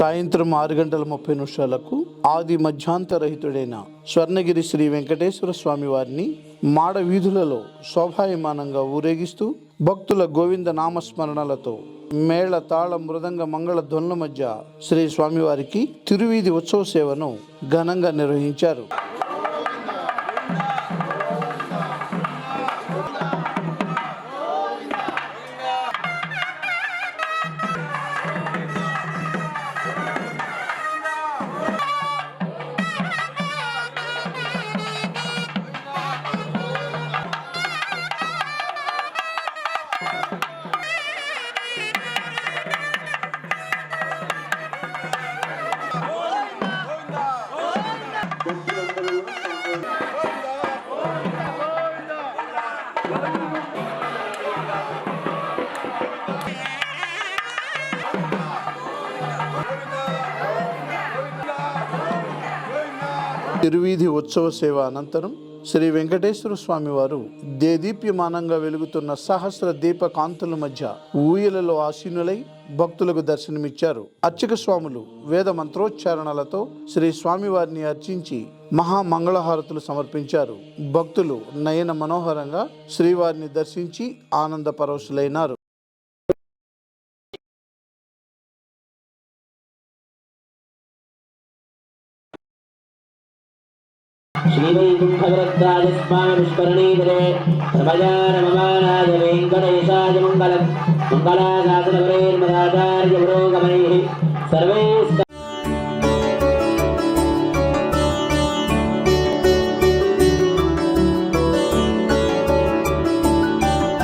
సాయంత్రం ఆరు గంటల ముప్పై నిమిషాలకు ఆది మధ్యాంతరహితుడైన స్వర్ణగిరి శ్రీ వెంకటేశ్వర స్వామి వారిని మాడ వీధులలో శోభాయమానంగా ఊరేగిస్తూ భక్తుల గోవింద నామస్మరణలతో మేళ తాళ మృదంగ మంగళ ధ్వనుల మధ్య శ్రీ స్వామివారికి తిరువీధి ఉత్సవ సేవను ఘనంగా నిర్వహించారు. తిరువీధి ఉత్సవ సేవ అనంతరం శ్రీ వెంకటేశ్వర స్వామి వారు దేదీప్యమానంగా వెలుగుతున్న సహస్ర దీప కాంతుల మధ్య ఊయలలో ఆసీనులై భక్తులకు దర్శనమిచ్చారు. అర్చక స్వాములు వేద మంత్రోచ్చారణలతో శ్రీ స్వామివారిని అర్చించి మహా మంగళహారతులు సమర్పించారు. భక్తులు నయన మనోహరంగా శ్రీవారిని దర్శించి ఆనంద పరవశులైనారు. श्रीवैकुण्ठवरद्राज स्वामी पुष्करणीतरे प्रभजानममानाय वेङ्कटेशाय मङ्गलम् मङ्गलाशासनवरैर्मदाचार्य पुरोगमैः सर्वैः